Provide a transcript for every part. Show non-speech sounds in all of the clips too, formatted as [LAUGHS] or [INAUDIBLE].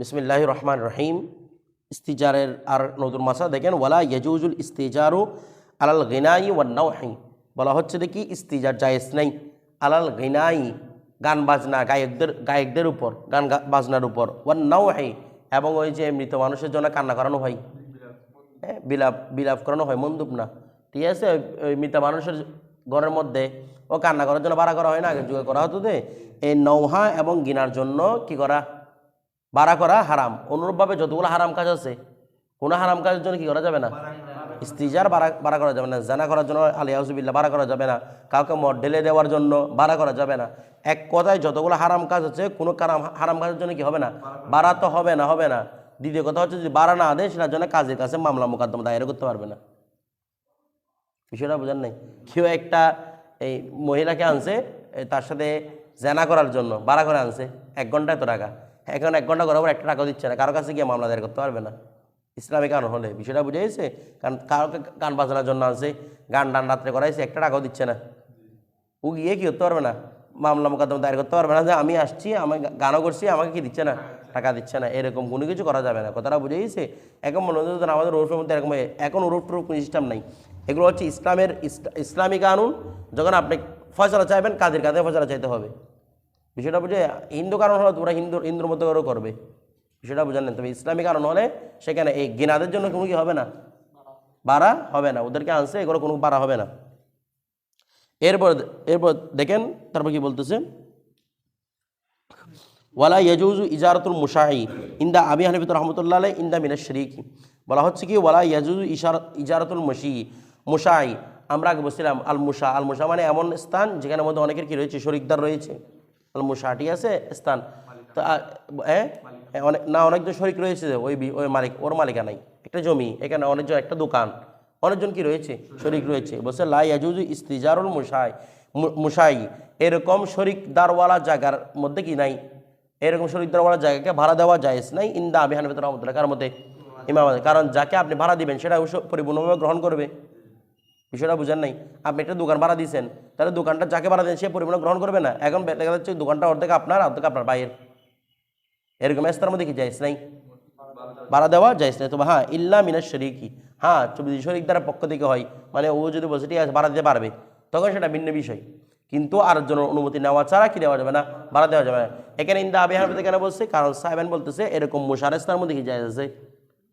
বিসমিল্লাহ রহমান রহিম ইস্তিজারের আর নতুন মাসা দেখেন, ওয়ালা ইয়াজুজুল ইস্তিজারু আলাল গিনাই ওয়ান্নাউহি বলা হচ্ছে দেখি, ইস্তিজার জায়েজ নাই। আলাল গিনাই গান বাজনা, গায়কদের গায়কদের উপর, গান বাজনার উপর। ওয়ান্নাউহি এবং ওই যে মৃত মানুষের জন্য কান্না করানো হয়। হ্যাঁ বিলাপ বিলাপ করানো হয় মন্দুব না। ঠিক আছে, ওই- মৃত মানুষের ঘরের মধ্যে ও কান্না করার জন্য ভাড়া করা হয় না? আগের যুগে করা হতো যে এই নৌহা এবং গিনার জন্য কি করা? বাড়া করা হারাম। অনুরূপভাবে যতগুলো হারাম কাজ আছে, কোনো হারাম কাজের জন্য কি করা যাবে না? স্ত্রীজার বাড়া বাড়া করা যাবে না, জানা করার জন্য আলিয়াউজুবিল্লা বাড়া করা যাবে না। কাউকে মদ ঢেলে দেওয়ার জন্য বাড়া করা যাবে না। এক কথায় যতগুলো হারাম কাজ আছে, কোনো কারাম, হারাম কাজের জন্য কি হবে না? বাড়া তো হবে না হবে না। দ্বিতীয় কথা হচ্ছে, যদি বাড়া না দেয়, সেটার জন্য কাজের কাছে মামলা মোকদ্দমা দায়ের করতে পারবে না। বিষয়টা বোঝার নাই? কেউ একটা এই মহিলাকে আনছে তার সাথে জেনা করার জন্য, বাড়া করে আনছে, এক ঘণ্টা এত টাকা। এখন এক ঘণ্টা করার পর একটা টাকা দিচ্ছে না। কারও কাছে গিয়ে মামলা দায়ের করতে পারবে না। ইসলামী কারণ হলে, বিষয়টা বুঝে গেছে? কারণ কাউকে গান বাজনার জন্য আনছে, গান ডান রাত্রে করাইছে, একটা টাকাও দিচ্ছে না। ও গিয়ে কি করতে পারবে না? মামলা মোকদ্দমা দায়ের করতে পারবে না যে আমি আসছি, আমি গানও করছি, আমাকে কি দিচ্ছে না? টাকা দিচ্ছে না। এরকম কোনো কিছু করা যাবে না। কথাটা বুঝে গেছে? এখন মনে হচ্ছে আমাদের ওরফের মধ্যে এরকম এখন ওরফ টুরফ কোনো সিস্টেম নাই। এগুলো হচ্ছে ইসলামের ইসলা- ইসলামী কানুন, যখন আপনি ফয়সলা চাইবেন, কাদের কাদের ফয়সলা চাইতে হবে। বিষয়টা বুঝে হিন্দু কারণ হলে তোমরা হিন্দু, হিন্দুর মতো করেও করবে। বিষয়টা বুঝেন না। তবে ইসলামী কারণ হলে সেখানে এই গিনাদের জন্য কোনো কি হবে না? বাড়া হবে না। ওদেরকে আনছে, এগুলো কোনো বাড়া হবে না। এরপর এরপর দেখেন, তারপর কি বলতেছে? ওয়ালা ইয়াজুজু ইজারাতুল মুশাহি ইন্দা আবি হানিফিত রহমতুল্লাহ ইন্দা মিনা শরিকি। বলা হচ্ছে কি, ওয়ালা ইয়াজুজু ইশার, ইজারাতুল মুশি মুশাহি, আমরা আগে বলছিলাম আল মুশা আল মুশা মানে এমন স্থান যেখানে মধ্যে অনেকের কি রয়েছে? শরিকদার রয়েছে। ঠিক আছে, স্থান। তো অনেক, না অনেকজন শরিক রয়েছে ওই ওই মালিক, ওর মালিকা নাই একটা জমি, এখানে অনেকজন, একটা দোকান। অনেকজন কি রয়েছে? শরিক রয়েছে। বলছে, লা ইয়াজুজু ইস্তিজারুল মুশাই, মু- মুশাই। এরকম শরিকদারওয়ালা জায়গার মধ্যে কি নাই? এরকম শরিকদারওয়ালা জায়গাকে ভাড়া দেওয়া যায় নাই, ইন্দা আবি হানিফাত রহমতুল্লাহ, কার মধ্যে ইমাম কারণ যাকে আপনি ভাড়া দিবেন সেটা পরিপূর্ণভাবে গ্রহণ করবে। বিষয়টা বুঝেন নাই। আপনি একটা দোকান ভাড়া দিয়েছেন, তাহলে দোকানটা যাকে ভাড়া দেন সে পরিমাণ গ্রহণ করবে না। এখন দেখা যাচ্ছে দোকানটা অর্ধেক আপনার অর্ধেক আপনার বাইরের এরকম এস্তার মধ্যে কি যাইস নাই? ভাড়া দেওয়া যাইস নাই? তবে হ্যাঁ ইল্লা মিনার শরিকি। হ্যাঁ যদি শরিক দ্বারা পক্ষ থেকে হয় মানে ও যদি বলছে, ঠিক আছে, ভাড়া দিতে পারবে। তখন সেটা ভিন্ন বিষয়। কিন্তু আর জন্য অনুমতি নেওয়া ছাড়া কি দেওয়া যাবে না? ভাড়া দেওয়া যাবে না। এখানে ইন্দা আবি হানফিতে কেন বলছে? কারণ সাহেবান বলতেছে, এরকম মুশারেস্তার মধ্যে কি জায়জ আছে?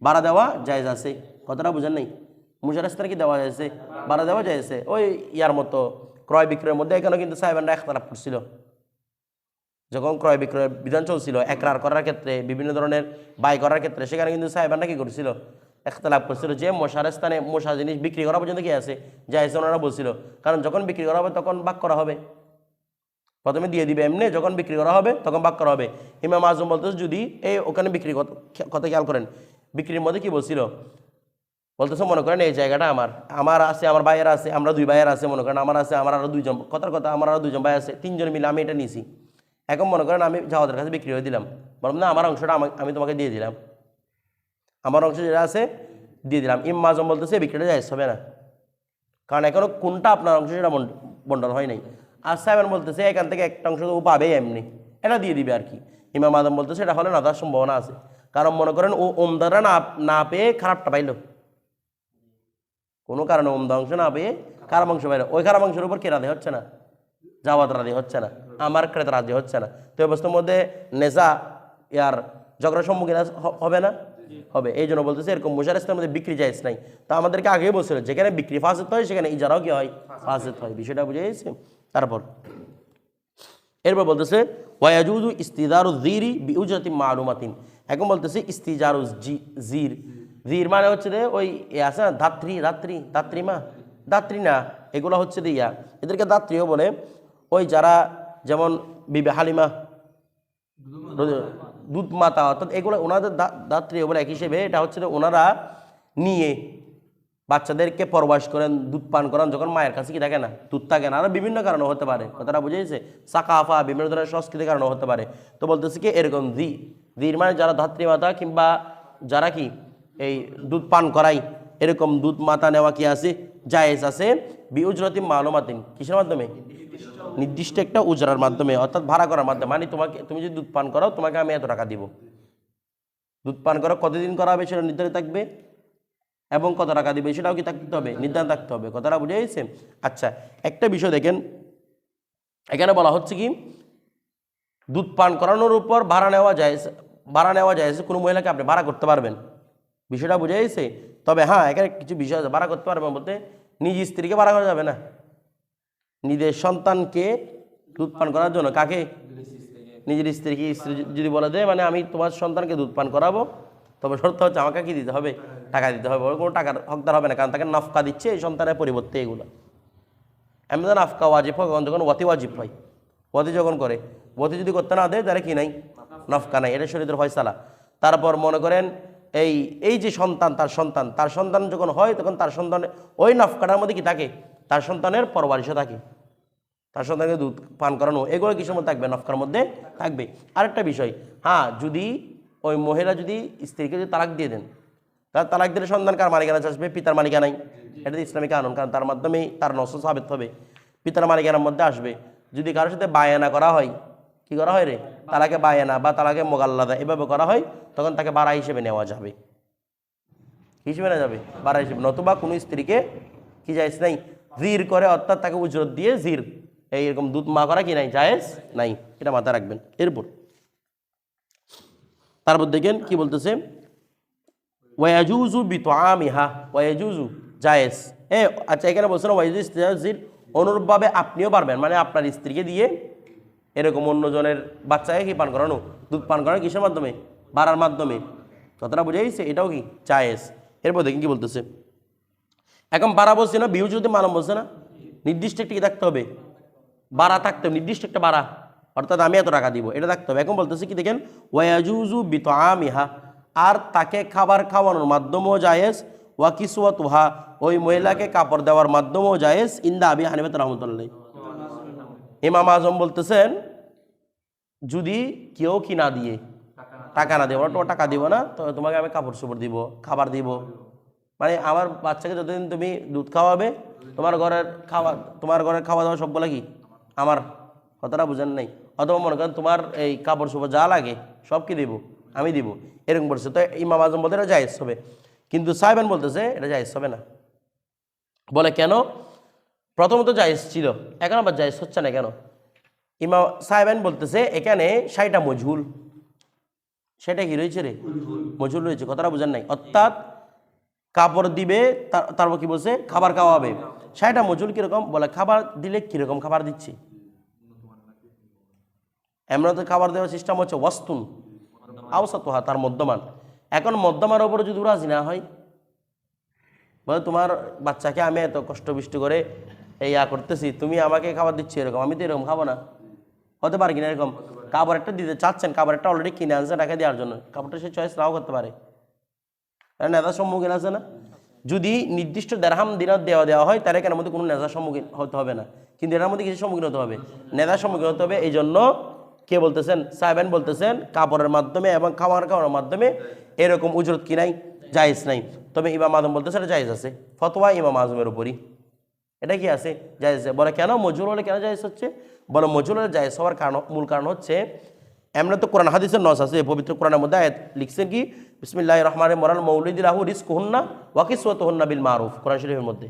ভাড়া দেওয়া জায়জ আছে। কথাটা বুঝেন নাই? মুশারেস্তার কি দেওয়া যাইছে ভাড়া দেওয়া যাইছে ওই ইয়ার মতো ক্রয় বিক্রয়ের মধ্যে এখানেও কিন্তু সাহেবানরা একতলাপ করছিল। যখন ক্রয় বিক্রয়ের বিধান চলছিল, একরার করার ক্ষেত্রে, বিভিন্ন ধরনের বাই করার ক্ষেত্রে, সেখানে কিন্তু সাহেবানরা কি করছিল? একতলাপ করছিল যে মশার স্থানে মশা জিনিস বিক্রি করা পর্যন্ত কি আছে? যাইছে ওনারা বলছিল। কারণ যখন বিক্রি করা হবে, তখন বাক করা হবে। প্রথমে দিয়ে দিবে এমনি, যখন বিক্রি করা হবে, তখন বাক করা হবে। ইমাম আজম বলতেছে, যদি এই ওখানে বিক্রি কথা খেয়াল করেন। বিক্রির মধ্যে কি বলছিল? বলতেছে, মনে করেন এই জায়গাটা আমার। আমার আছে, আমার ভাইয়ের আছে, আমরা দুই ভাইয়ের আছে, মনে করেন আমার আছে, আমার আরও দুইজন, কথার কথা, আমার আরও দুইজন ভাই আছে, তিনজন মিলে আমি এটা নিছি। এখন মনে করেন আমি জাওয়াদের কাছে বিক্রি হয়ে দিলাম। বললাম, না, আমার অংশটা আমা- তোমাকে দিয়ে দিলাম। আমার অংশ যেটা আছে, দিয়ে দিলাম। ইম মাজম বলতেছে বিক্রিটা যাই হবে না। কারণ এখনও কোনটা আপনার অংশ সেটা বন্ট- বন্টন হয় নাই। আর সাহেবেন বলতেছে, এখান থেকে একটা অংশ ও পাবে এমনি। এটা দিয়ে দিবে আর কি। ইমাম আদম বলতেছে, এটা হলে না, তার সম্ভাবনা আছে। কারণ মনে করেন ও ওমদারা না না পেয়ে খারাপটা পাইলো। কোনো কারণে ওমদা অংশ না পেয়ে অংশ পাইলো ওই অংশের উপর কে রাধে হচ্ছে না? জাওয়াত রাজি হচ্ছে না। আমার ক্রেতা রাজি হচ্ছে না। তো অবস্থার মধ্যে নেশা ইয়ার ঝগড়ার সম্মুখীন হবে না? হবে। এই জন্য বলতেছে, এরকম মুশারিস্তার মধ্যে বিক্রি যাইস নাই। তো আমাদেরকে আগেই বলছিল, যেখানে বিক্রি ফাঁসেত হয়, সেখানে ইজারাও কি হয়? ফাঁসেত হয়। বিষয়টা বুঝে গেছে? তারপর এরপর বলতেছে ওয়াজুদু ইস্তিদারু জিরি বিউজাতি মালুমাতিন। এখন বলতেছে ইস্তিজারু জির জির মানে হচ্ছে যে ওই আছে না, ধাত্রী ধাত্রী ধাত্রী মা, ধাত্রী না, এগুলো হচ্ছে যে ইয়া। এদেরকে ধাত্রীও বলে। ওই যারা যেমন বিবে হালিমা, দুধ মাতা, অর্থাৎ এগুলো ওনাদের দাত্রী বলে এক হিসেবে, এটা হচ্ছে ওনারা নিয়ে বাচ্চাদেরকে পরবাস করেন, দুধ পান করান, যখন মায়ের কাছে কি থাকে না, দুধ থাকে না। আরও বিভিন্ন কারণে হতে পারে, কথাটা বুঝেছে? সাকাফা, বিভিন্ন ধরনের সংস্কৃতির কারণে হতে পারে। তো বলতেছি কি, এরকম দি দির মানে যারা ধাত্রী মাতা কিংবা যারা কি এই দুধ পান করাই। এরকম দুধ মাতা নেওয়া কি আছে? জায়েজ আছে বি উজরতি মালুমাতিন। কিসের মাধ্যমে? নির্দিষ্ট একটা উজরার মাধ্যমে, অর্থাৎ ভাড়া করার মাধ্যমে। মানে তোমাকে তুমি যদি দুধ পান করো তোমাকে আমি এত টাকা দিব। দুধ পান করা কতদিন করা হবে সেটা নির্ধারিত থাকবে? এবং কত টাকা দিবে সেটাও কি থাকতে হবে? নির্ধারণ থাকতে হবে। কথাটা বুঝে গেছে? আচ্ছা একটা বিষয় দেখেন। এখানে বলা হচ্ছে কি, দুধ পান করানোর উপর ভাড়া নেওয়া যায় ভাড়া নেওয়া যায় কোনো মহিলাকে আপনি ভাড়া করতে পারবেন। বিষয়টা বুঝে গেছে? তবে হ্যাঁ এখানে কিছু বিষয় ভাড়া করতে পারবেন বলতে, নিজ স্ত্রীকে ভাড়া করা যাবে না। নিজের সন্তানকে দুধ পান করার জন্য, কাকে? নিজের স্ত্রীকে স্ত্রী যদি বলে দেয় মানে আমি তোমার সন্তানকে দুধ পান করাবো, তবে শর্ত হচ্ছে আমাকে কি দিতে হবে? টাকা দিতে হবে। কোনো টাকার হকদার হবে না, কারণ তাকে নফকা দিচ্ছে এই সন্তানের পরিবর্তে এগুলো। এমন নাফকা ওয়াজিব হয় যখন ওয়াতি ওয়াজিব হয়। ওয়াতি যখন করে, ওয়াতি যদি করতে না দেয়, তাহলে কি নাই? নফকা নাই, এটা শরীরের ফয়সালা। তারপর মনে করেন এই এই যে সন্তান, তার সন্তান তার সন্তান যখন হয়, তখন তার সন্তান ওই নফকাটার মধ্যে কি থাকে? তার সন্তানের পরবারিশও থাকে। তার সন্তানকে দুধ পান করানো, এগুলো কিসের মধ্যে থাকবে? নফকার মধ্যে থাকবে। আরেকটা বিষয় হ্যাঁ যদি ওই মহিলা যদি স্ত্রীকে যদি তালাক দিয়ে দেন তার তালাক দিলে সন্তান কার মালিকানা আসবে? পিতার মালিকানাই এটা ইসলামিক কানুন, কারণ তার মাধ্যমেই তার নষ্ট সাবেত হবে। পিতার মালিকানার মধ্যে আসবে। যদি কারোর সাথে বায়ানা করা হয় কি করা হয় রে? তালাকে বায়ানা বা তালাকে মোগাল্লাদা, এভাবে করা হয়, তখন তাকে বাড়া হিসেবে নেওয়া যাবে। হিসেবে নেওয়া যাবে? বাড়া হিসেবে। নতুবা কোনো স্ত্রীকে কি যাইস নাই? জির করে, অর্থাৎ তাকে উজরত দিয়ে জির। এইরকম দুধ মা করা কি নাই? জায়েজ নাই। এটা মাথায় রাখবেন। এরপর তারপর দেখেন কি বলতেছে? ওয়াজুজু বিতআমিহা। ওয়াজুজু জায়েজ। এ আচ্ছা এখানে বলছেন ওয়াজুজু ইস্তিজাজির অনুরূপভাবে আপনিও পারবেন। মানে আপনার স্ত্রীকে দিয়ে এরকম অন্যজনের বাচ্চাকে কি পান করানো, দুধ পান করানো কিসের মাধ্যমে? বাড়ার মাধ্যমে। কথাটা বুঝে গেছে এটাও কি? চায়েস। এরপর দেখেন কি বলতেছে। এখন বাড়া বলছে না বিহু যদি মালম বলছে না? নির্দিষ্ট একটি কি থাকতে হবে? বাড়া থাকতে হবে, নির্দিষ্ট একটা বাড়া। অর্থাৎ আমি এত টাকা দিব, এটা থাকতে হবে। এখন বলতেছে কি দেখেন ওয়াজুজু বিত আমিহা আর তাকে খাবার খাওয়ানোর মাধ্যমেও জায়েজ, ওয়া কিসুয়াতুহা ওই মহিলাকে কাপড় দেওয়ার মাধ্যমেও জায়েজ, ইন্দা আবি হানিফাত রহমতুল্লাহ ইমাম আজম বলতেছেন যদি কেউ কি না দিয়ে, টাকা না দেবো তোমার টাকা দিব না, তো তোমাকে আমি কাপড় চোপড় দিব, খাবার দিব। মানে আমার বাচ্চাকে যতদিন তুমি দুধ খাওয়াবে, তোমার ঘরের খাওয়া, তোমার ঘরের খাওয়া দাওয়া সবগুলো কি? আমার। কথাটা বুঝেন নাই। অথবা মনে করেন তোমার এই কাপড় চোপড় যা লাগে, সব কি দিব? আমি দিব। এরকম বলছে। তো ইমাম আজম বলতে এটা জায়েজ হবে। কিন্তু সাহেবান বলতেছে, এটা জায়েজ হবে না। বলে কেন? প্রথমত জায়েজ ছিল। এখন আবার জায়েজ হচ্ছে না কেন? ইমাম সাহেবান বলতেছে এখানে সাইটা মজহুল। সেটা কি রয়েছে রে? মজুর রয়েছে কথাটা বুঝেন নাই। অর্থাৎ কাপড় দিবে তার- তারপর কি বলছে? খাবার খাওয়াবে। সেটা মজুল কীরকম? বলে খাবার দিলে কীরকম খাবার দিচ্ছি? এমন তো খাবার দেওয়ার সিস্টেম হচ্ছে ওয়াস্তুন। আওসাতোহা তার মধ্যমান। এখন মধ্যমার ওপরে যদি রাজি না হয় বলে তোমার বাচ্চাকে আমি এত কষ্ট বিষ্ট করে এই ইয়া করতেছি তুমি আমাকে খাবার দিচ্ছি এরকম আমি তো এরকম খাব না। হতে পারে কিনা এরকম? কাপড় একটা দিতে চাচ্ছেন কাপড় একটা অলরেডি কিনে আনছে, টাকা দেওয়ার জন্য। কাপড়টা সে চয়েস নাও করতে পারে। তাহলে নেতার সম্মুখীন আছে না? যদি নির্দিষ্ট দেড়হাম দিনত দেওয়া দেওয়া হয়, তাহলে কেন মধ্যে কোনো নেতার সম্মুখীন হতে হবে না? কিন্তু এটার মধ্যে কিছু সম্মুখীন হতে হবে। নেতার সম্মুখীন হতে হবে এই জন্য কে বলতেছেন? সাহেবেন বলতেছেন, কাপড়ের মাধ্যমে এবং খাওয়ার খাওয়ার মাধ্যমে এরকম উজরত কি নাই? জায়েজ নাই। তবে ইমাম আজম বলতেছে, এটা জায়েজ আছে। ফতোয়া ইমাম আজমের উপরই। এটা কি আছে? জায়েজ আছে। বলে কেন? মজুর হলে কেন জায়েজ হচ্ছে? বলে হলে জায়েজ হওয়ার কারণ, মূল কারণ হচ্ছে এমনি তো কোরআন, হাদিসের নস আছে, পবিত্র কোরআনের মধ্যে আয়াত লিখছেন কি? বিসমিল্লাহ রহমান মরাল মৌলিদ রাহু রিস্ক হুন্না ওয়াকিসওয়াত হুন্না বিল মারুফ, কোরআন শরীফের মধ্যে।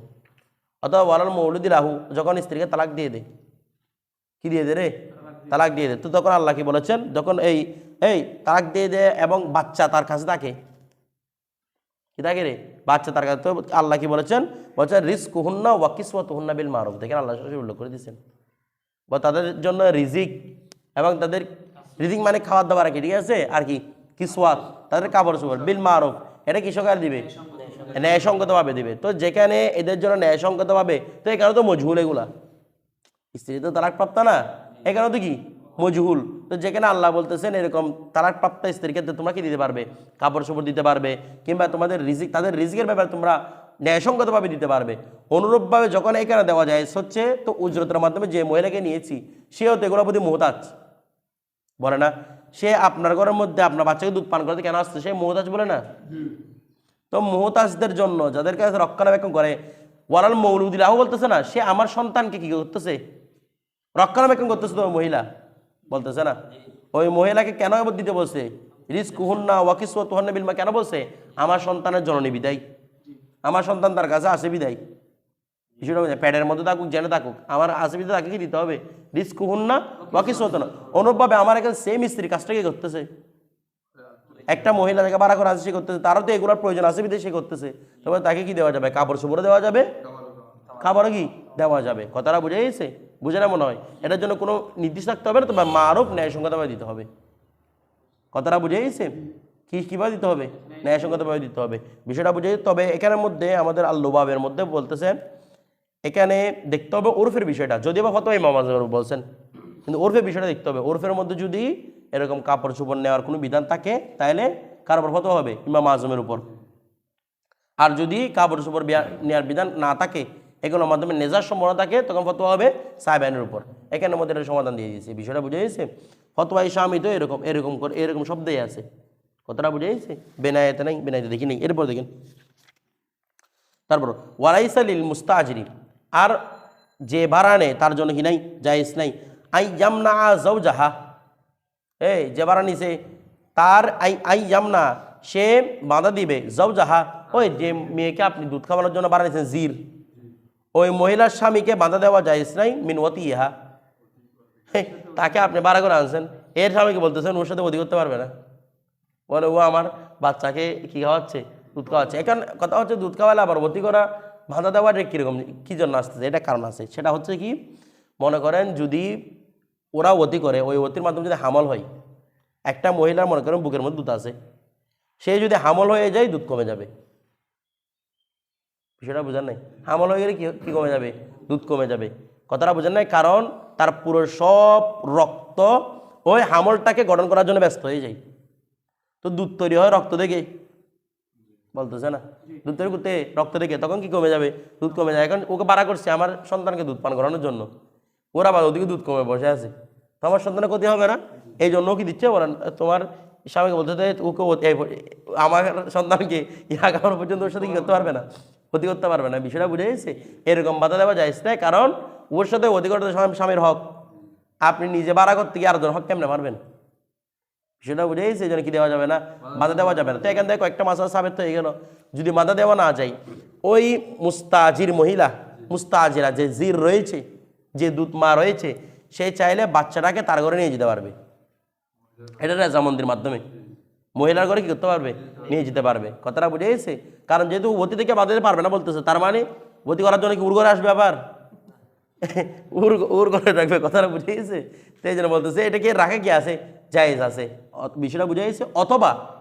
অথবা ওয়ালাল মৌলিদ রাহু যখন স্ত্রীকে তালাক দিয়ে দে কি দিয়ে দে রে? তালাক দিয়ে দে তো তখন আল্লাহ কি বলেছেন? যখন এই এই তালাক দিয়ে দে এবং বাচ্চা তার কাছে থাকে। কি থাকে রে? বাচ্চা তার কাছে তো আল্লাহ কি বলেছেন? বলছেন রিস্ক হুন্না ওয়াকিসওয়াত হুন্না বিল মারুফ। দেখেন আল্লাহ উল্লেখ করে দিয়েছেন। বা তাদের জন্য রিজিক এবং তাদের রিজিক মানে খাবার দাবার আর কি, ঠিক আছে? আর কি কিসওয়াত তাদের কাপড় চোপড় বিল মারুফ, এটা কৃষকের দিবে? ন্যায়সঙ্গতভাবে দিবে। তো যেখানে এদের জন্য ন্যায়সঙ্গতভাবে, তো এখানে তো মজহুল এগুলা। স্ত্রী তো তালাক প্রাপ্তা না? এখানে তো কি? মজহুল। তো যেখানে আল্লাহ বলতেছেন এরকম তালাক প্রাপ্ত স্ত্রীকে তো তোমরা কি দিতে পারবে? কাপড় চোপড় দিতে পারবে, কিংবা তোমাদের রিজিক, তাদের রিজিকের ব্যাপারে তোমরা ন্যায়সঙ্গতভাবে দিতে পারবে। অনুরূপভাবে যখন এখানে দেওয়া যায় হচ্ছে, তো উজরতের মাধ্যমে যে মহিলাকে নিয়েছি, সেও তো এগুলোর প্রতি মোহতাজ। বলে না, সে আপনার ঘরের মধ্যে আপনার বাচ্চাকে দুধ পান করতে কেন আসছে? সে মোহতাজ বলে না? তো মোহতাজদের জন্য যাদের কাছে রক্ষণাবেক্ষণ করে, ওয়ালাল মৌলুদি রাহু বলতেছে না, সে আমার সন্তানকে কি করতেছে? রক্ষণাবেক্ষণ করতেছে তো মহিলা? বলতেছে না। ওই মহিলাকে কেন দিতে বলছে? রিস কুহুন্না ওয়াকিস তুহান্না বিলমা কেন বলছে? আমার সন্তানের জননী বিদায়। আমার সন্তান তার কাছে আসে বিদায়। বোঝা প্যাডের মধ্যে থাকুক জেনে থাকুক, আমার আসে বিদায় তাকে কি দিতে হবে? রিস্ক হুন না বা কুহুন্না ওয়াকিস না। অনুরূপভাবে আমার এখানে সেম স্ত্রী কাজটা কি করতেছে? একটা মহিলা থেকে ভাড়া করে আসে সে করতেছে, তারও তো এগুলোর প্রয়োজন আছে বিদেশে সে করতেছে। তবে তাকে কি দেওয়া যাবে? কাপড় চোপড়ও দেওয়া যাবে? খাবারও কি দেওয়া যাবে? কথাটা বুঝে গেছে? বুঝে না মনে হয়? এটার জন্য কোনো নির্দিষ্ট থাকতে হবে না তবে ন্যায় ন্যায়সঙ্গতভাবে দিতে হবে। কথাটা বুঝে গেছে? কি, কীভাবে দিতে হবে? ন্যায়সঙ্গতভাবে দিতে হবে। বিষয়টা বুঝে তবে এখানের মধ্যে আমাদের আল্লুবাবের মধ্যে বলতেছেন এখানে দেখতে হবে ওরফের বিষয়টা। যদিও বা হয়তো ইমাম আজম বলছেন, কিন্তু ওরফের বিষয়টা দেখতে হবে। ওরফের মধ্যে যদি এরকম কাপড় চোপড় নেওয়ার কোনো বিধান থাকে, তাহলে কার উপর হতে হবে? ইমাম আজমের উপর। আর যদি কাপড় চোপড় নেওয়ার বিধান না থাকে, এগুলোর মাধ্যমে নেজার সম্ভাবনা থাকে, তখন ফতোয়া হবে সাহেবানের উপর। এখানের মধ্যে একটা সমাধান দিয়ে দিয়েছে। বিষয়টা বুঝে গেছে ফতোয়া স্বামী তো এরকম এরকম করে, এরকম শব্দই আছে। কতটা বুঝে গেছে? বেনায়েতে নাই, বেনায়েতে দেখি নেই। এরপর দেখেন। তারপর ওয়ারাইসালিল মুস্তাজরি। আর যে ভাড়া নেয়, তার জন্য কি নাই? জায়েজ নাই। আই জামনা জাহা এই যে ভাড়া নিছে, তার আই আই জামনা সে বাধা দিবে জৌ জাহা ওই যে মেয়েকে আপনি দুধ খাওয়ানোর জন্য ভাড়া নিয়েছেন জির। ওই মহিলার স্বামীকে বাধা দেওয়া জায়েজ নাই মিনওয়াতি ইহা তাকে আপনি ভাড়া করে আনছেন। এর স্বামীকে বলতেছেন, ওর সাথে অধিক করতে পারবে না। বলে ও আমার বাচ্চাকে কি খাওয়াচ্ছে? দুধ খাওয়াচ্ছে। এখন কথা হচ্ছে, দুধ খাওয়ালে আবার ভর্তি করা বাধা দেওয়ার কীরকম? কী জন্য আসতেছে? এটা কারণ আছে সেটা হচ্ছে কি, মনে করেন যদি ওরা অতি করে, ওই অতির মাধ্যমে যদি হামল হয়, একটা মহিলার মনে করেন বুকের মধ্যে দুধ আছে, সে যদি হামল হয়ে যায়, দুধ কমে যাবে। বিষয়টা বোঝার নাই? হামল হয়ে গেলে কী কমে যাবে? দুধ কমে যাবে। কথাটা বোঝার নাই? কারণ তার পুরো সব রক্ত ওই হামলটাকে গঠন করার জন্য ব্যস্ত হয়ে যায়। তো দুধ তৈরি হয়, রক্ত দেখে। বলতেছে না? দুধ তৈরি করতে রক্ত দেখে, তখন কি কমে যাবে? দুধ কমে যায়। এখন ওকে বাড়া করছে আমার সন্তানকে দুধ পান করানোর জন্য। ওরা আবার ওদিকে দুধ কমে বসে আছে। তো আমার সন্তানের ক্ষতি হবে না? এই জন্য কি দিচ্ছে? ওরা তোমার স্বামীকে বলতে ওকে আমার সন্তানকে ইহা খাওয়ানো পর্যন্ত ওর সাথে কি করতে পারবে না? ক্ষতি করতে পারবে না। বিষয়টা বুঝে গেছে? এরকম বাধা দেওয়া যায় না। কারণ ওর সাথে অধিকর স্বামীর হক। আপনি নিজে বাড়া করতে গিয়ে আরেকজন হক কেমনে পারবেন সেটা বুঝে গেছে জন্য কি দেওয়া যাবে না? বাধা দেওয়া যাবে না। তো এখান থেকে কয়েকটা মাসা সাবেত হয়ে গেল। যদি বাধা দেওয়া না যায়, ওই মুস্তাজির মহিলা, মুস্তাজিরা যে জির রয়েছে, যে দুধ মা রয়েছে, সে চাইলে বাচ্চাটাকে তার ঘরে নিয়ে যেতে পারবে। এটা রেজামন্দির মাধ্যমে। মহিলার ঘরে কি করতে পারবে? নিয়ে যেতে পারবে। কথাটা বুঝে গেছে কারণ যেহেতু অতি থেকে বাধা দিতে পারবে না বলতেছে, তার মানে অতি করার জন্য কি উর ঘরে আসবে আবার? [LAUGHS] উর উর করে রাখবে কথাটা বুঝে গেছে সেই জন্য বলতেছে এটাকে রাখা কি আছে? জায়েজ আছে। বিষয়টা বুঝে গেছে। অথবা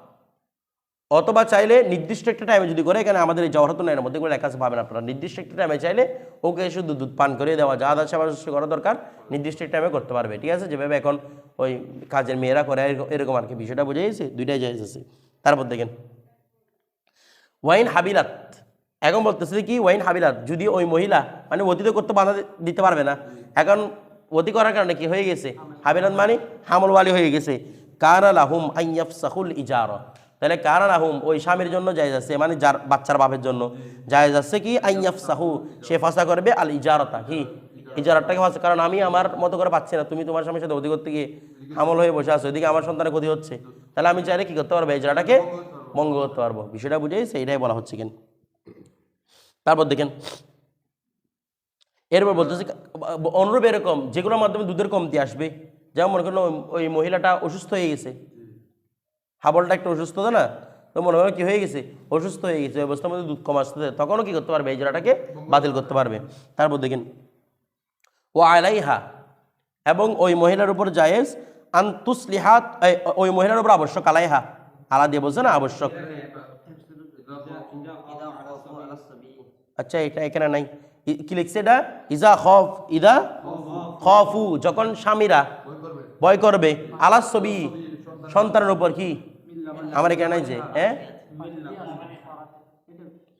অথবা চাইলে নির্দিষ্ট একটা টাইমে যদি করে, এখানে আমাদের এই জওহরত নাইনের মধ্যে করে লেখা পাবেন আপনারা। নির্দিষ্ট একটা টাইমে চাইলে ওকে শুধু দুধ পান করে দেওয়া, যা যা সেবা শুশ্রূষা করা দরকার, নির্দিষ্ট টাইমে করতে পারবে, ঠিক আছে? যেভাবে এখন ওই কাজের মেয়েরা করে, এরকম- আর কি। বিষয়টা বুঝে গেছে, দুইটাই জায়েজ আছে। তারপর দেখেন, ওয়াইন হাবিলাত। এখন বলতেছে কি, ওয়াইন হাবিলাত, যদি ওই মহিলা মানে অতীত করতে বাধা দিতে পারবে না। এখন অতি করার কারণে কি হয়ে গেছে? হাবিলাত মানে হামলওয়ালি হয়ে গেছে। কারা লাহুম আইয়াফ সাহুল ইজার। তাহলে কারা লাহুম? ওই স্বামীর জন্য জায়েজ আছে মানে যার বাচ্চার বাপের জন্য। জায়েজ আছে কি? আইয়াফ সাহু সে ফাঁসা করবে আল ইজারতা। কি? ইজারতটাকে ফাঁসা কারণ আমি আমার মতো করে পাচ্ছি না তুমি তোমার স্বামীর সাথে অতি করতে গিয়ে হামল হয়ে বসে আছো। এদিকে আমার সন্তানের ক্ষতি হচ্ছে। তাহলে আমি চাইলে কি করতে পারব? ইজারাটাকে ভঙ্গ করতে পারব। বিষয়টা বুঝেই সেইটাই বলা হচ্ছে কেন তারপর দেখেন এরপর বলতেছে, অনুরূপ এরকম যেগুলোর মাধ্যমে দুধের কমতি আসবে। যেমন মনে করেন ওই- মহিলাটা অসুস্থ হয়ে গেছে। হাবলটা একটু অসুস্থ তো না? তো মনে হয় কি হয়ে গেছে? অসুস্থ হয়ে গেছে, ওই অবস্থার মধ্যে দুধ কম আসতে তখনও কী করতে পারবে? এই জোড়াটাকে বাতিল করতে পারবে। তারপর দেখেন, ও আলাইহা এবং ওই মহিলার উপর জায়েজ, আন্তুসলিহাত ওই মহিলার উপর আবশ্যক আলাইহা। আলা দিয়ে বলছে না, আবশ্যক। আচ্ছা এটা এখানে নাই। কি লিখছে এটা? ইজা খফ, ইদা খফু, যখন স্বামীরা ভয় করবে। আলাস ছবি, সন্তানের উপর কি? আমার এখানে যে হ্যাঁ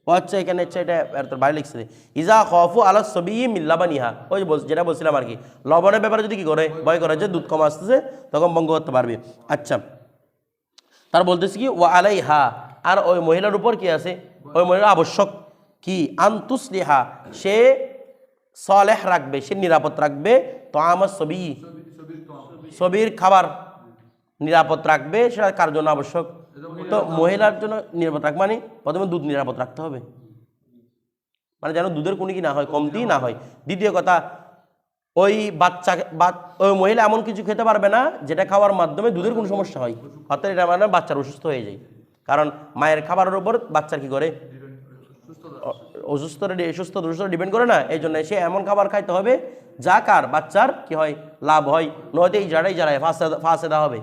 ও আচ্ছা এখানে হচ্ছে এটা তোর বাইরে লিখছে। ইজা খফু আলাস ছবি মিল্লাবানিহা ওই যে বল- যেটা বলছিলাম আর কি। লবণের ব্যাপারে যদি কি করে, ভয় করে যে দুধ কম আসতেছে, তখন বঙ্গ করতে পারবে। আচ্ছা। তার বলতেছি কি ও আলাই হা আর ওই মহিলার উপর কি আছে? ওই মহিলার আবশ্যক। কি? আন্তুসলিহা, সে সলেহ রাখবে, সে নিরাপদ রাখবে। তো আমার ছবি ছবির খাবার নিরাপদ রাখবে, সেটা কার জন্য আবশ্যক? তো মহিলার জন্য নিরাপদ রাখ মানে প্রথমে দুধ নিরাপদ রাখতে হবে। মানে যেন দুধের কোনো কি না হয়, কমতি না হয়। দ্বিতীয় কথা, ওই বাচ্চা ওই মহিলা এমন কিছু খেতে পারবে না, যেটা খাওয়ার মাধ্যমে দুধের কোনো সমস্যা হয়। অর্থাৎ এটা মানে বাচ্চার অসুস্থ হয়ে যায়। কারণ মায়ের খাবারের উপর বাচ্চার কি করে? অসুস্থ সুস্থ দুস্থ ডিপেন্ড করে না এই জন্য সে এমন খাবার খাইতে হবে, যা কার? বাচ্চার? কি হয়? লাভ হয়। নয়তো এই জাড়াই জাড়ায় ফাঁসে ফাঁসেদা হবে।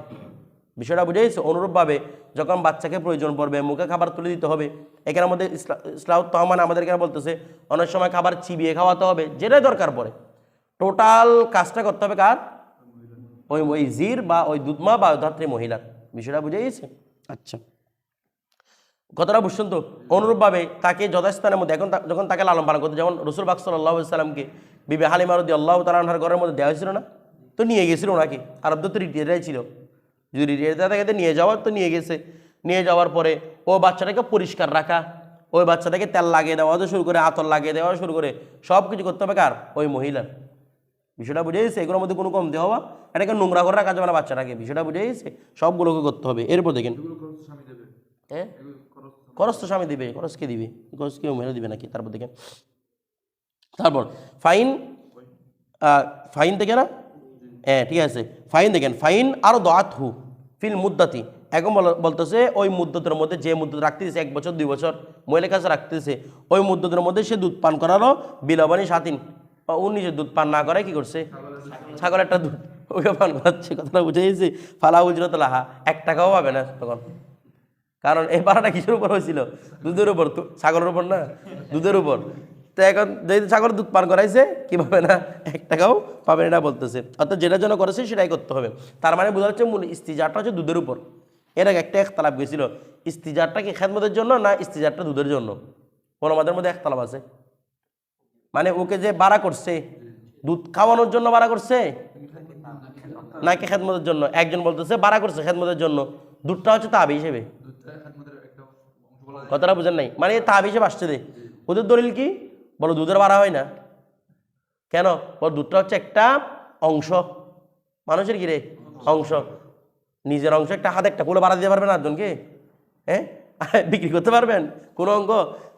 বিষয়টা বুঝেছে অনুরূপভাবে যখন বাচ্চাকে প্রয়োজন পড়বে, মুখে খাবার তুলে দিতে হবে। এখানে আমাদের ইসলাউত তহমান আমাদের এখানে বলতেছে, অনেক সময় খাবার চিবিয়ে খাওয়াতে হবে, যেটাই দরকার পড়ে। টোটাল কাজটা করতে হবে কার? ওই ওই জির বা ওই দুধমা বা ধাত্রী মহিলার। বিষয়টা বুঝে গেছে? আচ্ছা। কথাটা বুঝছেন তো? অনুরূপভাবে তাকে যথাস্থানের মধ্যে এখন যখন তাকে লালন পালন করতে যেমন রসুল বাক সাল্লাহ সাল্লামকে বিবে হালিমারুদ্দি আল্লাহ তালাহার ঘরের মধ্যে দেওয়া হয়েছিল না? তো নিয়ে গেছিল ওনাকে। আরব তো রিটিয়ারাই ছিল। যদি রিটিয়ার থাকে তো নিয়ে যাওয়ার তো নিয়ে গেছে। নিয়ে যাওয়ার পরে ও বাচ্চাটাকে পরিষ্কার রাখা ওই বাচ্চাটাকে তেল লাগিয়ে দেওয়া থেকে শুরু করে আতর লাগিয়ে দেওয়া শুরু করে সব কিছু করতে হবে কার? ওই মহিলার। বিষয়টা বুঝে গেছে? এগুলোর মধ্যে কোনো কমতে হওয়া? এটাকে নোংরা করে রাখা যাবে না বাচ্চাটাকে। বিষয়টা বুঝে গেছে? সবগুলোকে করতে হবে। এরপর দেখেন। হ্যাঁ খরচ তো স্বামী দিবে, খরচ কে দিবে? খরচ কেউ মেরে দিবে নাকি তারপর দেখেন তারপর, ফাইন ফাইন দেখে না? হ্যাঁ ঠিক আছে। ফাইন দেখেন, ফাইন আরও দাঁত হু ফিল মুদ্দাতি। এখন বলতেছে ওই মুদ্দতের মধ্যে যে মুদ্দত রাখতেছে, এক বছর, দুই বছর, মহিলার কাছে রাখতেছে, ওই মুদ্দতের মধ্যে সে দুধ পান করারও বিলবানি স্বাধীন। ও নিজে দুধ পান না করে, কি করছে? ছাগল একটা দুধ, ওকে পান করাচ্ছে, কথাটা বুঝে গেছি। ফালা উজরত লাহা এক টাকাও পাবে না তখন। কারণ এই ভাড়াটা কিসের উপর হয়েছিল? দুধের উপর ছাগলের উপর না? দুধের উপর। তো এখন যদি ছাগল দুধ পান করাইছে কি পাবে না এক টাকাও পাবে না বলতেছে। অর্থাৎ যেটার জন্য করেছে, সেটাই করতে হবে। তার মানে বোঝা যাচ্ছে মূল ইস্তিজারটা হচ্ছে দুধের উপর। এর আগে একটা একতালাপ গেছিল। ইস্তিজারটা কি খেদমতের জন্য না ইস্তিজারটা দুধের জন্য? কোন আমাদের মধ্যে একতালাপ আছে? মানে ওকে যে বাড়া করছে, দুধ খাওয়ানোর জন্য বাড়া করছে? নাকি খেদমতের জন্য? একজন বলতেছে, বাড়া করছে খেদমতের জন্য। দুধটা হচ্ছে তাবি হিসেবে। কথাটা বুঝেন নাই। মানে তাবি হিসেবে আসছে দে। ওদের দলিল কি? বলো দুধের বাড়া হয় না? কেন? বল দুধটা হচ্ছে একটা অংশ। মানুষের কি রে? অংশ। নিজের অংশ একটা হাত একটা করে বাড়া দিতে পারবেন আটজনকে হ্যাঁ? বিক্রি করতে পারবেন? কোনো অঙ্গ?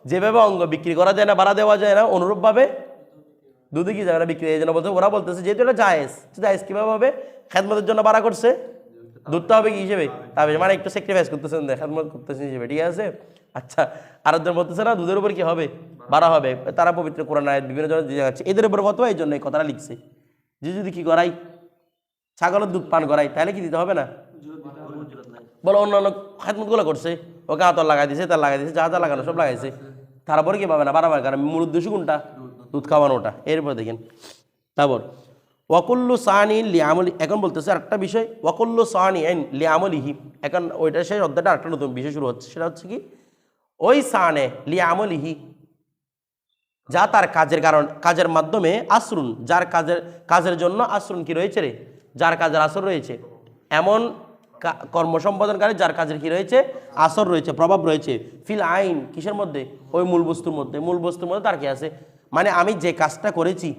যেভাবে অঙ্গ বিক্রি করা যায় না বাড়া দেওয়া যায় না অনুরূপভাবে দুধে কি যাবে না বিক্রি এই জন্য বলতে? ওরা বলতেছে যেহেতু এটা জায়েজ জায়েজ কীভাবে হবে? খেদমতের জন্য বাড়া করছে। দুধটা হবে কি হিসেবে? তবে মানে একটু স্যাক্রিফাইস করতেছেন খেদমত করতেছেন হিসেবে, ঠিক আছে? আচ্ছা আর একজন বলতেছে না, দুধের উপর কি হবে? বাড়া হবে। তারা পবিত্র কোরআন আয়াত বিভিন্ন দিয়ে যাচ্ছে এদের উপর কত এই জন্য এই কথাটা লিখছে। যে যদি কি করাই, ছাগলের দুধ পান করাই, তাহলে কি দিতে হবে না? বলো, অন্যান্য খাদমতগুলো করছে। ওকে আতর লাগাই দিছে, তার লাগাই দিছে, যা যা লাগানো সব লাগাইছে। তারপরে কি পাবে না? বাড়াবার কারণ মূল উদ্দেশ্য কোনটা? দুধ খাওয়ানোটা। এরপর দেখেন। তারপর ওয়াকুল্লু সানি লিয়ামলি এখন বলতেছে আরেকটা বিষয়, ওয়াকুল্লু সানি আইন লিয়ামলিহি এখন ওইটা সেই অধ্যায়টা আরেকটা নতুন বিষয় শুরু হচ্ছে, সেটা হচ্ছে কি, ওই সানে লিয়ামলিহি যা তার কাজের কারণ, কাজের মাধ্যমে আশ্রুন, যার কাজের কাজের জন্য আশ্রুন কি রয়েছে রে? যার কাজের আসর রয়েছে। এমন কর্ম সম্পাদনকারী যার কাজের কি রয়েছে? আসর রয়েছে, প্রভাব রয়েছে। ফিল আইন, কিসের মধ্যে? ওই মূল বস্তুর মধ্যে। মূল বস্তুর মধ্যে তার কি আছে? মানে আমি যে কাজটা করেছি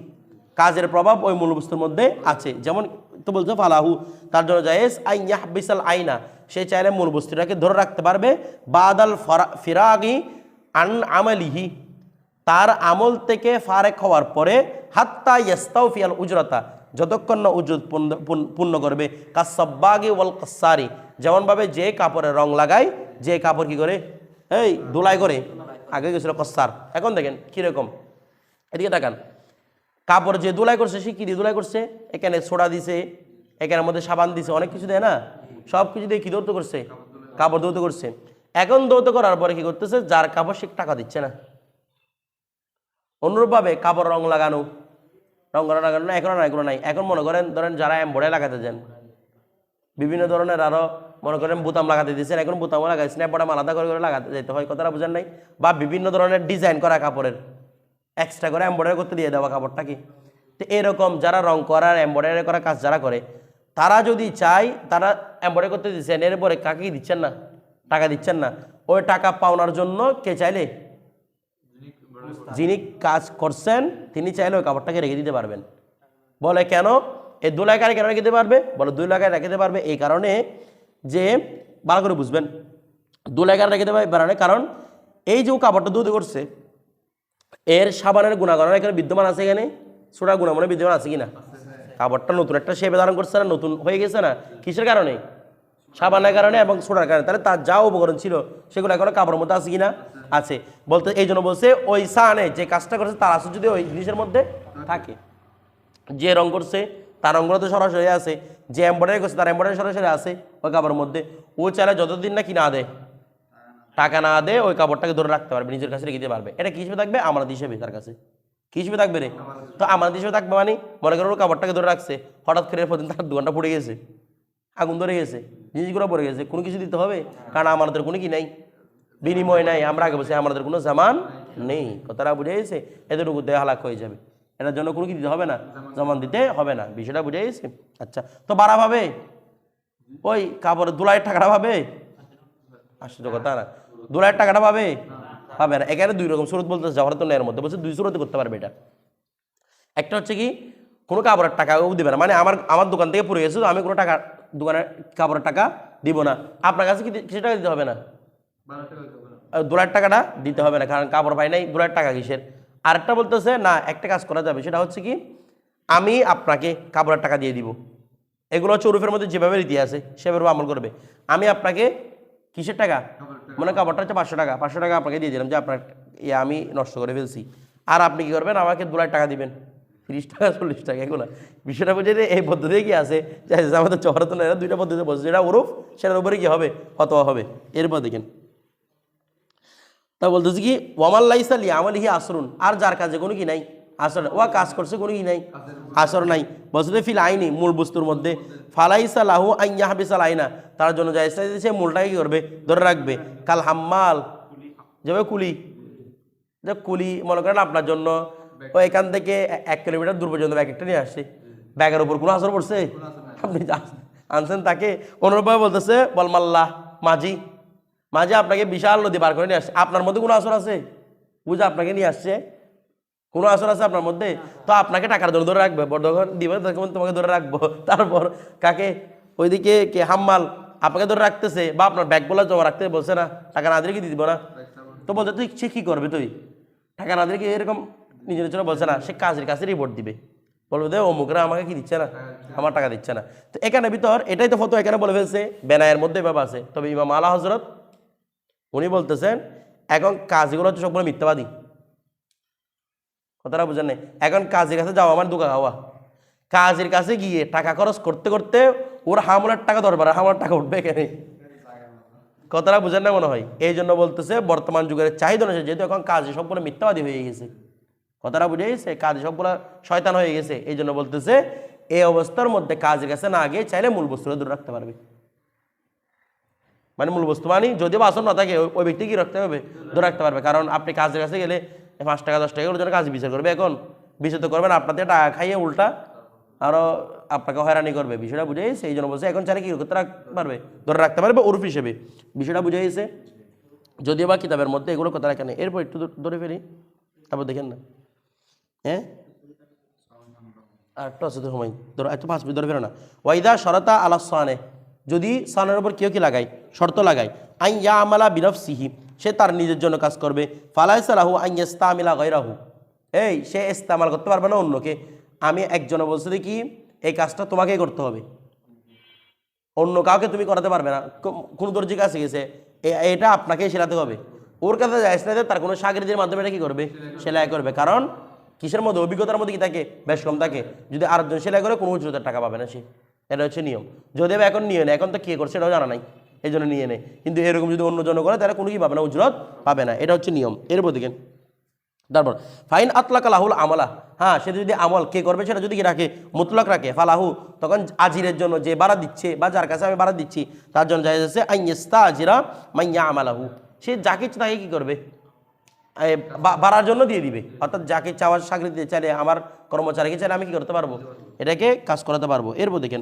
কাজের প্রভাব ওই মূল বস্তুর মধ্যে আছে। যেমন তো বলছো, ফালাহু, তার জন্য জায়েজ আই ইয়াহবিসাল আইনা, সে চাইলে মূল বস্তুটাকে ধরে রাখতে পারবে। বাদাল ফরা- ফিরাগি আন আমলিহি, তার আমল থেকে ফারেক হওয়ার পরে, হাত্তা ইয়াস্তাও ফিয়াল উজরতা, যতক্ষণ না উজরত পূর্ণ- করবে। কাসাব্বাগি ওয়াল কাসারি যেমনভাবে যে কাপড়ে রং লাগায়, যে কাপড় কি করে? এই দোলাই করে। আগে গেছিল কসার এখন দেখেন, কীরকম? এদিকে তাকান। কাপড় যে দোলাই করছে, সে কি দিয়ে দোলাই করছে? এখানে সোডা দিছে, এখানের মধ্যে সাবান দিছে, অনেক কিছু দেয় না? সব কিছু দিয়ে কী দৌড়তে করছে? কাপড় দৌড়তে করছে। এখন দৌড়তে করার পরে কি করতেছে? যার কাপড় সে টাকা দিচ্ছে না। অনুরূপভাবে কাপড় রং লাগানো, রং করা লাগানো না এখনও নাই এখন মনে করেন, ধরেন যারা এম্বয়ডারি লাগাতে যান, বিভিন্ন ধরনের আরও মনে করেন বোতাম লাগাতে দিয়েছেন, এখন বোতামও লাগাই স্ন্যাপ বটাম আলাদা করে করে লাগাতে যেতে হয়, কথাটা বুঝেন নাই? বা বিভিন্ন ধরনের ডিজাইন করা কাপড়ের। এক্সট্রা করে এম্বয়ডারি করতে দিয়ে দেওয়া কাপড়টা কি? তো এরকম যারা রং করার এম্বয়ডারি করার কাজ যারা করে, তারা যদি চায়, তারা এম্বয়ডারি করতে দিচ্ছেন এরপরে কাকে দিচ্ছেন না? টাকা দিচ্ছেন না। ওই টাকা পাওনার জন্য কে চাইলে? যিনি কাজ করছেন, তিনি চাইলে ওই কাপড়টাকে রেখে দিতে পারবেন। বলে কেন? এই দু লাখায় কেন রেখে দিতে পারবে? বলে দুই লাখায় রেখে দিতে পারবে এই কারণে যে, ভালো করে বুঝবেন। দু লাখায় রেখে দিতে পারবে কারণ। এই যে কাপড়টা দুধ করছে এর সাবানের গুণাগণ এখানে বিদ্যমান আছে এখানে? ছোটা গুণাগুণে বিদ্যমান আছে কিনা? কাপড়টা নতুন একটা শেপে ধারণ করছে না, নতুন হয়ে গেছে না? কিসের কারণে? সাবানের কারণে এবং সোডার কারণে। তাহলে তার যা উপকরণ ছিল, সেগুলো এখন কাপড়ের মধ্যে আছে কিনা? আছে। বলতে এই জন্য বলছে, ওই সানে যে কাজটা করছে, তার আসলে যদি ওই জিনিসের মধ্যে থাকে। যে রং করছে, তার রঙগুলো তো সরাসরি আছে। যে এম্বয়ডারি করছে, তার এম্বয়ডারি সরাসরি আছে ওই কাপড়ের মধ্যে। ও চাইলে যতদিন না কি না দেয়। টাকা না দেয় ওই কাপড়টাকে ধরে রাখতে পারবে, নিজের কাছে রেখে দিতে পারবে। এটা কি হিসেবে থাকবে? আমাদের হিসেবে তার কাছে। কি হিসেবে থাকবে রে? তো আমাদের হিসেবে থাকবে মানে? মনে করো ওর কাপড়টাকে ধরে রাখছে, হঠাৎ করে প্রতিদিন তার দোকানটা পড়ে গেছে, আগুন ধরে গেছে, জিনিসগুলো পড়ে গেছে, কোনো কিছু দিতে হবে? কারণ আমাদের কোনো কি নাই। বিনিময় নাই, আমরা আগে বসে আমাদের কোনো জামান নেই। কথাটা বুঝে গেছে? এতটুকু দেহ হালাক হয়ে যাবে। এটার জন্য কোনো কি দিতে হবে না? জমান দিতে হবে না। বিষয়টা বুঝে গেছে? আচ্ছা তো বাড়া পাবে ওই কাপড়ের দুলাইয়ের টাকাটা ভাবে? আশ্চর্য কথা না। দু লাখ টাকাটা পাবে? পাবে না। এখানে দুই রকম সুরত বলতে যাওয়ার তো এর মধ্যে। বলছে দুই সুরতে করতে পারবে এটা। একটা হচ্ছে কি কোনো কাপড়ের টাকা ও দিবে না। মানে আমার আমার দোকান থেকে পড়ে গেছে আমি কোনো টাকা দোকানের কাপড়ের টাকা দিব না। আপনার কাছে কি কিছু টাকা দিতে হবে না? দু লাখ টাকাটা দিতে হবে না কারণ কাপড় পাই নাই। দু লাখ টাকা কিসের? আরেকটা বলতেছে না একটা কাজ করা যাবে। সেটা হচ্ছে কি আমি আপনাকে কাপড়ের টাকা দিয়ে দিব। এগুলো হচ্ছে উরুফের মধ্যে যেভাবে রীতি আছে সেভাবে আমল করবে। আমি আপনাকে কিসের টাকা? মানে কাপড়টা হচ্ছে পাঁচশো টাকা। পাঁচশো টাকা আপনাকে দিয়ে দিলাম যে আপনার ইয়ে আমি নষ্ট করে ফেলছি। আর আপনি কী করবেন? আমাকে দু লাখ টাকা দিবেন। তিরিশ টাকা চল্লিশ টাকা এগুলো। বিষয়টা বুঝে এই পদ্ধতি কি আছে? যে আমাদের চহরাতন এরা দুইটা পদ্ধতি বলছে। যেটা উরুফ সেটার উপরে কী হবে? ফতোয়া হবে। এরপর দেখেন। তা বলতেছি কি ওয়ামাল্লাইসা লি আমলিহি আসরুন। আর যার কাজে কোনো কি নাই? আসর ও কাজ করছে কোনো ই নাই, আসর নাই। বসতে ফিল আইনি মূল বস্তুর মধ্যে। ফালাইসা লাহু আইয়া হাবিসাল আইনা তার জন্য যায় সে মূলটাকে কি করবে? ধরে রাখবে। কাল হাম্মাল। যাবে কুলি। যে কুলি, মনে করেন আপনার জন্য। ও এখান থেকে এক কিলোমিটার দূর পর্যন্ত ব্যাগ একটা নিয়ে আসছে। ব্যাগের উপর কোনো আসর পড়ছে? আপনি আনছেন তাকে। অনুরূপভাবে বলতেছে বলমাল্লাহ মাঝি। মাঝে আপনাকে বিশাল নদী পার করে নিয়ে আসছে। আপনার মধ্যে কোনো আসর আছে? বুঝে আপনাকে নিয়ে আসছে। কোনো আসর আছে আপনার মধ্যে? তো আপনাকে টাকার জন্য ধরে রাখবে। বর্ধমান দিবে তখন তোমাকে ধরে রাখব। [LAUGHS] তারপর কাকে? ওইদিকে কে? হাম্মাল। আপনাকে ধরে রাখতেছে। বা আপনার ব্যাগগুলো জমা রাখতে বলছে না টাকা না দিলে কি দিব না? তো বলতে তুই সে কী করবে তুই? টাকা না দিলে কি এরকম নিজের জন্য বলছে না সে কাজের কাছে রিপোর্ট দিবে। বলবে দে অমুকরা আমাকে কি দিচ্ছে না? আমার টাকা দিচ্ছে না। তো এখানে ভিতর এটাই তো ফটো এখানে বলে ফেলছে। বেনায়ের মধ্যে এভাবে আছে। তবে ইমাম আলা হজরত উনি বলতেছেন এখন কাজগুলো হচ্ছে সবগুলো মিথ্যাবাদী। কথাটা বুঝেন নাই? এখন কাজের কাছে যাওয়া আমার দোকান হওয়া কাজের কাছে গিয়ে টাকা খরচ করতে করতে ওর হামলার টাকা দরবার হামলার টাকা উঠবে এখানে কথাটা বুঝেন না মনে হয়? এই জন্য বলতেছে, বর্তমান যুগের চাহিদা অনুসারে যেহেতু এখন কাজে সবগুলো মিথ্যাবাদী হয়ে গেছে। কথাটা বুঝে গেছে? কাজে সবগুলো শয়তান হয়ে গেছে। এই জন্য বলতেছে, এই অবস্থার মধ্যে কাজের কাছে না গিয়ে চাইলে মূল বস্তুটা দূরে রাখতে পারবে। মানে মূল বস্তু মানে যদি বাসন না থাকে ওই- ব্যক্তি কি রাখতে হবে? দূরে রাখতে পারবে। কারণ আপনি কাজের কাছে গেলে পাঁচ টাকা, দশ টাকা ওর কাজ বিচার করবে। এখন বিচার তো করবেন আপনাদের টাকা খাইয়ে উল্টা আরও আপনাকে হয়রানি করবে। বিষয়টা বুঝে গেছে, এই জন্য বলছে, এখন চাইলে কি করতে রাখতে পারবে? ধরে রাখতে পারবে ওরফ হিসেবে। বিষয়টা বুঝে গেছে। যদিও বা কিতাবের মধ্যে এগুলো কথা রাখে না এরপর একটু ধরে ফেলি। তারপর দেখেন না। হ্যাঁ? আর একটু আছে তো সময় ধরো একটু পাঁচ মিনিট ধরে ফেরো না। ওয়াইদা সরতা আলা সানে। যদি সানের ওপর কেউ কি লাগায়? শর্ত লাগায়। আই ইয়া আমালা বিরফ সিহি সে তার নিজের জন্য কাজ করবে। ফালাইসালাহু আই ইস্তা ইস্তামিলা গৈরাহু এই, সে ইস্তামাল করতে পারবে না অন্যকে। আমি একজনে বলছি, দেখি, এই কাজটা তোমাকেই করতে হবে। অন্য কাউকে তুমি করাতে পারবে না। কো- কোনো দর্জির কাছে গেছে। এটা আপনাকেই সেলাতে হবে। ওর কাছে যায় সেলাতে তার কোনো সাগরিদের মাধ্যমে এটা কি করবে? সেলাই করবে। কারণ কিসের মধ্যে? অভিজ্ঞতার মধ্যে কি থাকে? বেশ কম থাকে। যদি আরেকজন সেলাই করে, কোনো উচ্চতার টাকা পাবে না সে। এটা হচ্ছে নিয়ম। যদি বা এখন নিয়ে নেয়, এখন তো কে করছে এটাও জানা নাই, এই জন্য নিয়ে নেয়। কিন্তু এরকম যদি অন্য জন করে, তাহলে কোনো কি পাবে না, উজরত পাবে না। এটা হচ্ছে নিয়ম। এরপর দেখেন, তারপর, ফাইন আতলাকা লাহুল আমলা। হ্যাঁ সে যদি আমল, কে করবে সেটা যদি কি রাখে, মুতলাক রাখে, ফালাহু, তখন আজিরের জন্য যে বাড়া দিচ্ছে, বা যার কাছে আমি বাড়া দিচ্ছি, তার জন্য যাই যাচ্ছে আইয়েস্তা আজিরা মাইয়া আমালাহু। সে যাকে তাকে কী করবে? বাড়ার জন্য দিয়ে দিবে। অর্থাৎ যাকে চাওয়ার দিতে চাইলে, আমার কর্মচারীকে চাইলে আমি কি করতে পারব? এটাকে কাজ করাতে পারব। এরপর দেখেন,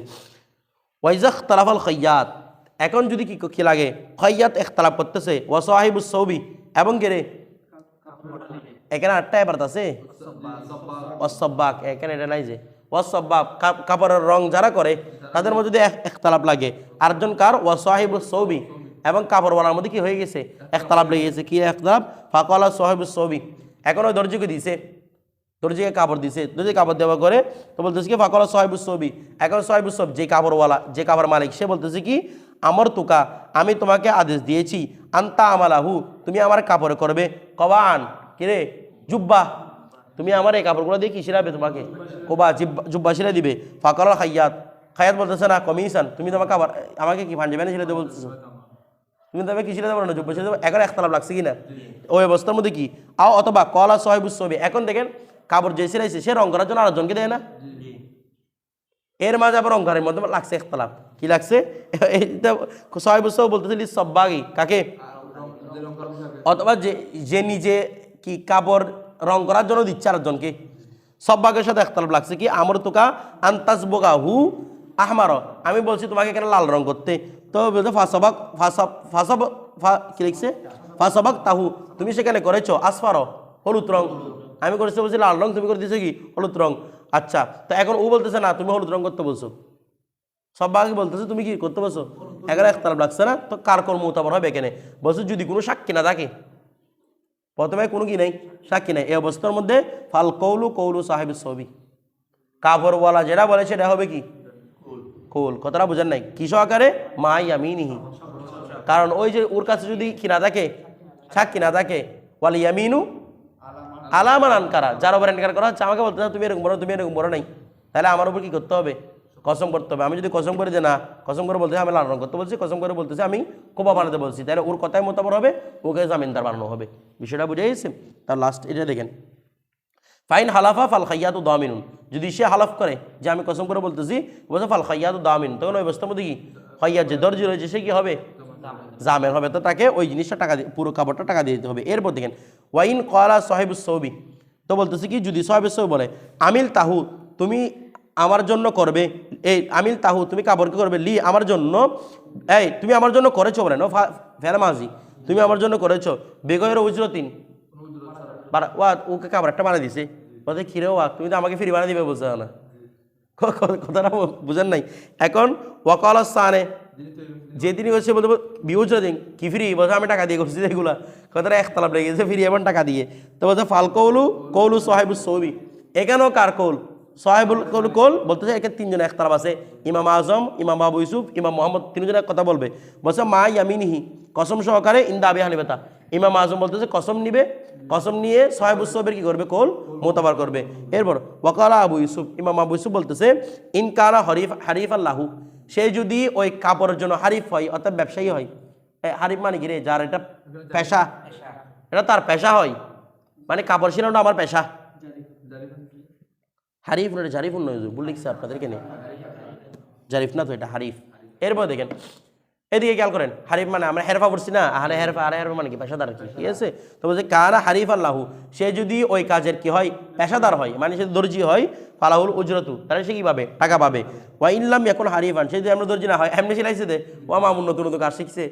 ওয়াইজাক তালাফাল খৈয়াত। এখন যদি কি কি লাগে, খৈয়াত একতলাপ করতেছে ওয়াসাহিবুস সৌবি, এবং কে রে? এখানে আটটা এবার আছে? অসব্বাক এখানে এটা নাই যে। ওয়াসব্বাব কাপড়ের রং যারা করে, তাদের মধ্যে যদি এক- একতালাপ লাগে। আরেকজন কার? ওয়াসাহিব সৌবি। এবং কাপড়ওয়ালার মধ্যে কি হয়ে গেছে? একতালাপ লেগে গেছে। কি একতালাপ ফাকলা সাহেব সৌবি। এখন ওই দর্জিকে দিছে দর্জিকে কাপড় দিছে দর্জি কাপড় দেওয়া করে, তো বলতেছে কি, ফাকলা সাহেবুস সবি। এখন সাহেবুস সব, যে কাপড়ওয়ালা, যে কাপড় মালিক, সে বলতেছে কি, আমার তুকা, আমি তোমাকে আদেশ দিয়েছি, আন্তা আমালাহু, তুমি আমার কাপড় করবে। কবান, কিরে, জুব্বা, তুমি আমার এই কাপড়গুলো দিয়ে কি শিরাবে তোমাকে? কোবা, জিব্বা, জুব্বা শিরা দিবে। ফাকল খাইয়াত খায়াত বলতেছে না, কমিশন, তুমি তোমার কাপড়, আমাকে কি পাঞ্জাবে শিরা দেবো? বলতেছো। তুমি তবে কি শিরা দেবো না, জুব্বা শিরা দেবো? এখন একতলাপ লাগছে কি না? ওই অবস্থার মধ্যে কি? আও অথবা কলা সাহেবুস সবি, এখন দেখেন কাপড় যে সিলাইছে সে রং করার জন্য আরেকজনকে দেয় না? এর মাঝে আবার অঙ্কারের মধ্যে লাগছে একতলাপ কি লাগছে? ছয় বছর বলতেছিলি সব্বাগি। কাকে? অথবা যে যে নিজে কি কাপড় রং করার জন্য দিচ্ছে আরেকজনকে। সব্বাগের সাথে একতলাপ লাগছে কি? আমর তোকা আন্তাজ বোগা হু আহমার। আমি বলছি তোমাকে কেন লাল রং করতে। তো বলছে ফাঁসবাক ফাঁসব ফাঁসব ফা কি লিখছে? ফাঁসবাক তাহু। তুমি সেখানে করেছ আসফার হলুদ রং। আমি করেছি বলছি, লাল রং, তুমি করে দিয়েছ কি? হলুদ রং। আচ্ছা তো এখন ও বলতেছে না, তুমি হলুদ রং করতে বলছো। সব বাকি বলতেছে, তুমি কি করতে বলছো? এগারো একতলাপ লাগছে না? তো কার কর্ম মোতাবর হবে এখানে? বলছো, যদি কোনো সাক্ষী না থাকে। প্রথমে কোনো কি নেই? সাক্ষী নেই। এই অবস্থার মধ্যে, ফাল কৌলু কৌলু সাহেব ছবি কাপড়ওয়ালা যেটা বলে সেটা হবে কি? কৌল। কথাটা বোঝার নাই। কি সহকারে মাই আমি নিহি কারণ ওই যে ওর কাছে যদি কি না থাকে, সাক্ষী না থাকে, ওয়ালি ইয়ামিনু আলামান আনকারা, যার উপর এনকার করা হচ্ছে, আমাকে বলতে তুমি এরকম বলো, তুমি এরকম বলো নাই। তাহলে আমার উপর কি করতে হবে? কসম করতে হবে। আমি যদি কসম করে যে না, কসম করে বলতেছি আমি লালন করতে বলছি, কসম করে বলতেছি আমি কোপা বানাতে বলছি, তাহলে ওর কথাই মোতাবর হবে, ওকে জামিনদার বানানো হবে। বিষয়টা বুঝে গেছে? তার লাস্ট এটা দেখেন। ফাইন হালাফা ফাল খাইয়াতু দামিনুন। যদি সে হালাফ করে, যে আমি কসম করে বলতেছি, বলছে ফাল খাইয়াতু দামিন, তখন ওই অবস্থার মধ্যে কি? খাইয়াত যে দর্জি রয়েছে, সে কি হবে? জামের হবে। তো তাকে ওই জিনিসটা টাকা পুরো কাপড়টা টাকা দিয়ে দিতে হবে। এরপর দেখেন, ওয়াইন কলা সাহেব সৌবি। তো বলতেছি কি, যদি সাহেব সৌবি বলে, আমিল তাহু, তুমি আমার জন্য করবে, এই আমিল তাহু, তুমি কাপড়কে করবে, লি, আমার জন্য, এই তুমি আমার জন্য করেছ বলে, না ফেরা মাঝি তুমি আমার জন্য করেছ বেগয়ের উজরতিন। ওয়া, ওকে কাপড় একটা বানিয়ে দিছে। বলতে খিরে ওয়া, তুমি তো আমাকে ফ্রি বানিয়ে দিবে, বুঝতে না। কথাটা বুঝেন নাই। এখন ওয়াকাল স্থানে যে তিনি হচ্ছে বলতে বিউজ দিন, কি ফ্রি? বলছে, আমি টাকা দিয়ে করছি এগুলা কথাটা একতলাপ লেগে গেছে ফ্রি, এমন টাকা দিয়ে। তো বলছে ফাল কৌলু কৌলু সোহাইবুল সৌবি। এখানেও কার কৌল? সোহাইবুল কৌল কৌল? বলতেছে, একে তিনজন একতলাপ আছে। ইমাম আজম, ইমাম আবু ইউসুফ, ইমাম মোহাম্মদ তিনজনের কথা বলবে। বলছে, মা ইয়ামিনিহি, কসম সহকারে ইন্দা আবি হানিবেতা ইমাম আজম বলতেছে, কসম নিবে, কসম নিয়ে সোহেব উৎসবের কি করবে? কোল মোতাবার করবে। এরপর, ওয়াকালা আবু ইউসুফ। ইমাম আবু ইউসুফ বলতেছে ইনকানা হরিফ, হারিফ আল্লাহু। সে যদি ওই কাপড়ের জন্য হারিফ হয়, অর্থাৎ ব্যবসায়ী হয় হারিফ মানে কি রে? যার এটা পেশা। এটা তার পেশা হয়। মানে কাপড় শিলানোটা আমার পেশা। হারিফ না জারিফ নয় ভুল লিখছে আপনাদেরকে নেই জারিফ না তো, এটা হারিফ। এরপর দেখেন এদিকে খেয়াল করেন, হারিফ মানে আমরা হেরফা পড়ছি না আরে হেরফা আরে হেরফা মানে কি? পেশাদার কি? ঠিক আছে? তো বলছে কারা হারিফ আল্লাহু সে যদি ওই কাজের কি হয়? পেশাদার হয় মানে সে দর্জি হয়, ফালাহুল উজরতু, তাহলে সে কি পাবে? টাকা পাবে। ওয়া ইল্লাম এখন হারিফান, সে যদি আমরা দর্জি না হয়, এমনি সেলাইছে দে। ও মামুন নতুন নতুন কাজ শিখছে।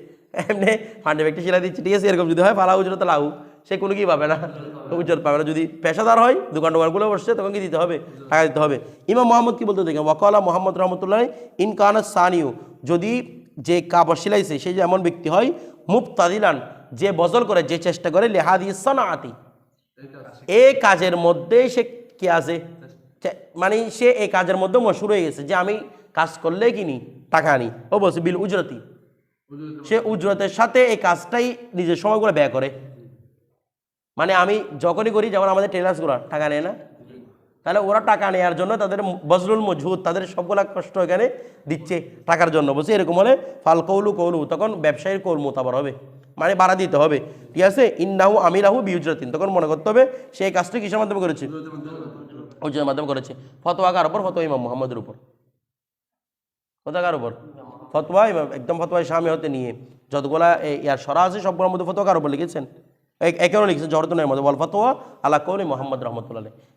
এমনি ফান্ডে ব্যক্তি সেলাই দিচ্ছে, ঠিক আছে? এরকম যদি হয় ফালা উজরত লাহু, সে কোনো কি পাবে না? উজরত পাবে না। যদি পেশাদার হয়, দোকান টোকানগুলো বসছে, তখন কি দিতে হবে? টাকা দিতে হবে। ইমাম মোহাম্মদ কি বলতে দেখেন? ওয়াকালা মোহাম্মদ রহমতুল্লাহ ইনকানা সানিউ যদি যে কাপড় সিলাইছে যে এমন ব্যক্তি হয় মুফতাদিলান যে বজল করে, যে চেষ্টা করে লেহাদি সনাআতি। এ কাজের মধ্যে সে কি আছে? মানে সে এই কাজের মধ্যে মশুর হয়ে গেছে, যে আমি কাজ করলে কিনি টাকা আনি ও বলছে, বিল উজরতি। সে উজরতের সাথে এই কাজটাই নিজের সময়গুলো ব্যয় করে। মানে আমি যখনই করি, যেমন আমাদের টেলার্সগুলো টাকা নেয় না তাহলে ওরা টাকা নেওয়ার জন্য তাদের বজরুল মজহুদ, তাদের সবগুলা কষ্ট এখানে দিচ্ছে টাকার জন্য। বলছে এরকম হলে ফাল কৌলু কৌলু, তখন ব্যবসায়ীর কৌল মোতাবার হবে মানে ভাড়া দিতে হবে। ঠিক আছে? ইন্নাহু আমিরাহু বিউজরাতিন, তখন মনে করতে হবে সেই কাজটি কিসের মাধ্যমে করেছে? উজরের মাধ্যমে করেছে। ফতোয়া কার উপর, ফতোয়া ইমাম মোহাম্মদের উপর। ফতোয়া কার উপর। ফতোয়া ইমাম, একদম ফতোয়া স্বামী হতে নিয়ে। যতগুলা ইয়ার সরা আছে, সবগুলোর মধ্যে ফতোয়া কার উপর লিখেছেন। এক- একেও লিখেছেন জহরতনের মধ্যে। বল ফতোয়া আলা কৌলি মোহাম্মদ রহমতুল্লাহ